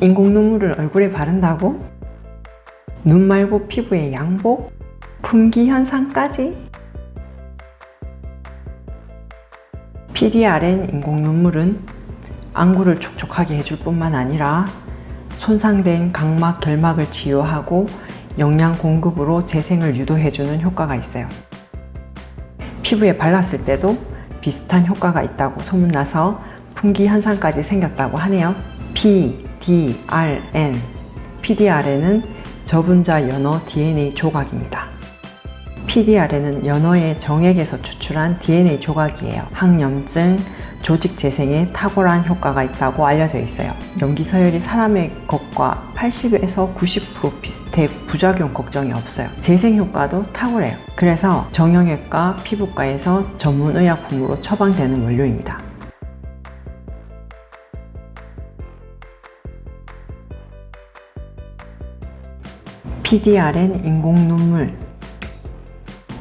인공 눈물을 얼굴에 바른다고? 눈 말고 피부에 양복? 품귀 현상까지? PDRN 인공 눈물은 안구를 촉촉하게 해줄 뿐만 아니라 손상된 각막 결막을 치유하고 영양 공급으로 재생을 유도해주는 효과가 있어요. 피부에 발랐을 때도 비슷한 효과가 있다고 소문나서 품귀 현상까지 생겼다고 하네요. PDRN. PDRN은 저분자 연어 DNA 조각입니다. PDRN은 연어의 정액에서 추출한 DNA 조각이에요. 항염증, 조직 재생에 탁월한 효과가 있다고 알려져 있어요. 염기 서열이 사람의 것과 80에서 90% 비슷해 부작용 걱정이 없어요. 재생 효과도 탁월해요. 그래서 정형외과, 피부과에서 전문 의약품으로 처방되는 원료입니다. PDRN 인공 눈물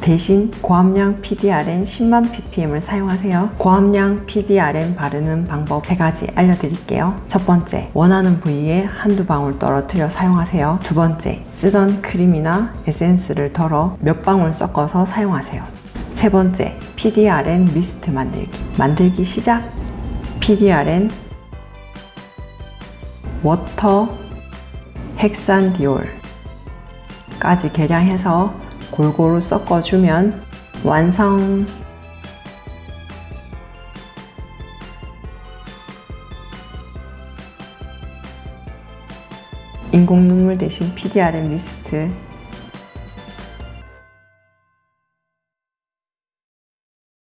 대신 고함량 PDRN 10만 ppm을 사용하세요. 고함량 PDRN 바르는 방법 세 가지 알려드릴게요. 첫 번째, 원하는 부위에 한두 방울 떨어뜨려 사용하세요. 두 번째, 쓰던 크림이나 에센스를 덜어 몇 방울 섞어서 사용하세요. 세 번째, PDRN 미스트 만들기. 만들기 시작! PDRN 워터 헥산디올 까지 계량해서 골고루 섞어주면 완성! 인공 눈물 대신 PDRN 미스트